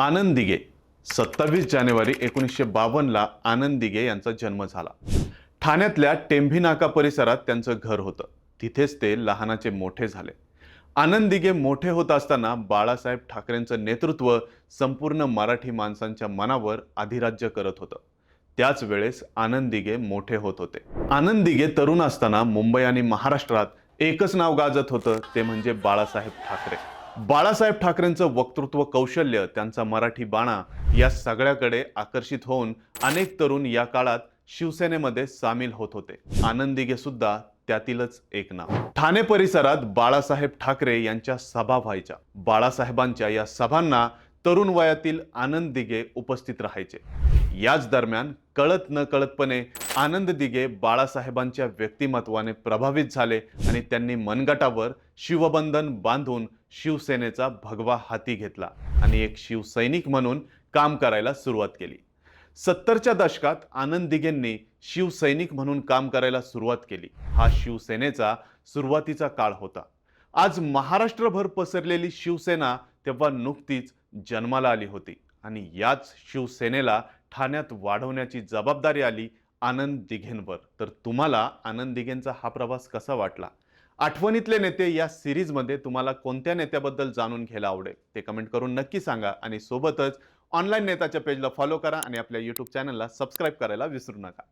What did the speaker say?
आनंदिगे. सत्तावीस जानेवारी एकोणीसशे बावन्नला आनंदिगे यांचा जन्म झाला. ठाण्यातल्या टेंभी नाका परिसरात त्यांचं घर होतं. तिथेच ते लहानाचे मोठे झाले. आनंदिगे मोठे होत असताना बाळासाहेब ठाकरेंचं नेतृत्व संपूर्ण मराठी माणसांच्या मनावर अधिराज्य करत होतं. त्याच वेळेस आनंदिगे मोठे होत होते. आनंदिगे तरुण असताना मुंबई आणि महाराष्ट्रात एकच नाव गाजत होतं ते म्हणजे बाळासाहेब ठाकरे. बाळासाहेब ठाकरेंचं वक्तृत्व कौशल्य त्यांचा मराठी बाणा या सगळ्याकडे आकर्षित होऊन अनेक तरुण या काळात शिवसेनेमध्ये सामील होत होते. आनंद दिघे सुद्धा त्यातीलच एक नाव. ठाणे परिसरात बाळासाहेब ठाकरे यांच्या सभा व्हायच्या. बाळासाहेबांच्या या सभांना तरुण वयातील आनंद दिघे उपस्थित राहायचे. याच दरम्यान कळत न कळतपणे आनंद दिघे बाळासाहेबांच्या व्यक्तिमत्वाने प्रभावित झाले आणि त्यांनी मनगटावर शिवबंधन बांधून शिवसेनेचा भगवा हाती घेतला आणि एक शिवसैनिक म्हणून काम करायला सुरुवात केली. सत्तरच्या दशकात आनंद दिघेंनी शिवसैनिक म्हणून काम करायला सुरुवात केली. हा शिवसेनेचा सुरुवातीचा काळ होता. आज महाराष्ट्रभर पसरलेली शिवसेना तेव्हा नुकतीच जन्माला आली होती आणि याच शिवसेनेला ठाण्यात वाढवण्याची जबाबदारी आली आनंद दिघेंवर. तर तुम्हाला आनंद दिघेंचा हा प्रवास कसा वाटला? आठवणीतले नेते या सिरीजमध्ये तुम्हाला कोणत्या नेत्याबद्दल जाणून घ्यायला आवडेल? ते कमेंट करून नक्की सांगा आणि सोबतच ऑनलाईन नेताच्या पेजला फॉलो करा आणि आपल्या यूट्यूब चॅनलला सबस्क्राईब करायला विसरू नका.